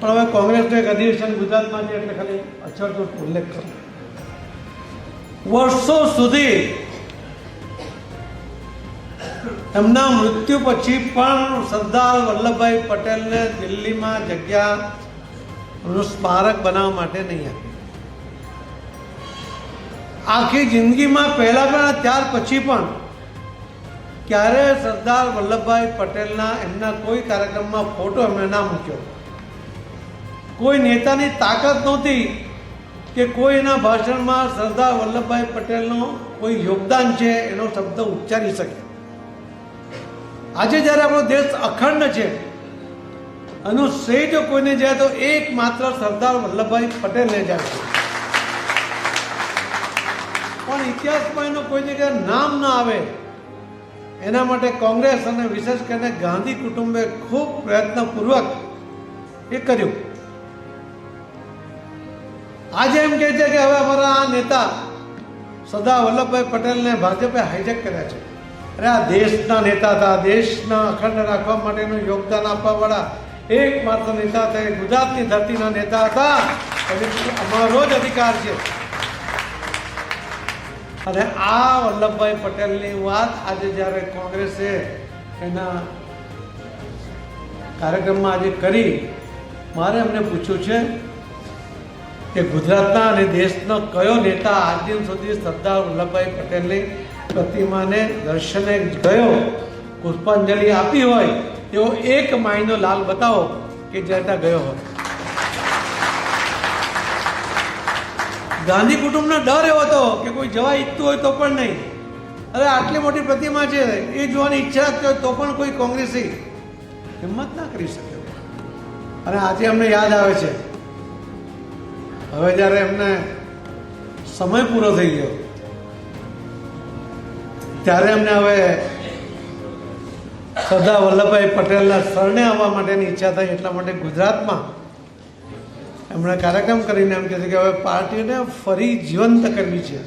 પણ હવે કોંગ્રેસનું એક અધિવેશન ગુજરાતમાં છે એટલે ખાલી અચળતો ઉલ્લેખ કરો. વર્ષો સુધી એમના મૃત્યુ પછી પણ સરદાર વલ્લભભાઈ પટેલને દિલ્હીમાં જગ્યાનું સ્મારક બનાવવા માટે નહીં આપી આખી જિંદગીમાં પહેલા પણ ત્યાર પછી પણ ક્યારે સરદાર વલ્લભભાઈ પટેલના એમના કોઈ કાર્યક્રમમાં ફોટો એમણે ના મૂક્યો. કોઈ નેતાની તાકાત નહોતી કે કોઈ એના ભાષણમાં સરદાર વલ્લભભાઈ પટેલનો કોઈ યોગદાન છે એનો શબ્દ ઉચ્ચારી શકે. આજે જ્યારે આપણો દેશ અખંડ છે, એનો શ્રેય જો કોઈને જાય તો એકમાત્ર સરદાર વલ્લભભાઈ પટેલને જાય. પણ ઇતિહાસમાં એનું કોઈ જગ્યાએ નામ ના આવે, એના માટે કોંગ્રેસ અને વિશેષ કરીને ગાંધી કુટુંબે ખૂબ પ્રયત્નપૂર્વક એ કર્યું. આજે એમ કહે છે કે હવે અમારા આ નેતા સરદાર વલ્લભભાઈ પટેલને ભાજપે હાઈજેક કર્યા છે. અરે આ દેશના નેતા હતા દેશના અખંડ રાખવા માટેનું યોગદાન આપવાવાળા એકમાત્ર નેતા હતા, એ ગુજરાતની ધરતીના નેતા હતા. અને અમારો જ અધિકાર છે. અને આ વલ્લભભાઈ પટેલની વાત આજે જ્યારે કોંગ્રેસે એના કાર્યક્રમમાં આજે કરી, મારે એમને પૂછ્યું છે કે ગુજરાતના અને દેશનો કયો નેતા આજ દિન સુધી સરદાર વલ્લભભાઈ પટેલની પ્રતિમાને દર્શને ગયો, પુષ્પાંજલિ આપી હોય એવો એક માઈનો લાલ બતાવો કે જ્યાં ગયો હોય. ગાંધી કુટુંબનો ડર એવો હતો કે કોઈ જવા ઈચ્છતું હોય તો પણ નહીં. અરે આટલી મોટી પ્રતિમા છે, એ જોવાની ઈચ્છા રાખતી હોય તો પણ કોઈ કોંગ્રેસી હિંમત ના કરી શકે. અને આજે અમને યાદ આવે છે હવે જ્યારે એમને સમય પૂરો થઈ ગયો, ત્યારે એમને હવે સરદાર વલ્લભભાઈ પટેલના શરણે આવવા માટેની ઈચ્છા થઈ, એટલા માટે ગુજરાતમાં એમણે કાર્યક્રમ કરીને એમ કહે છે કે હવે પાર્ટીને ફરી જીવંત કરવી છે.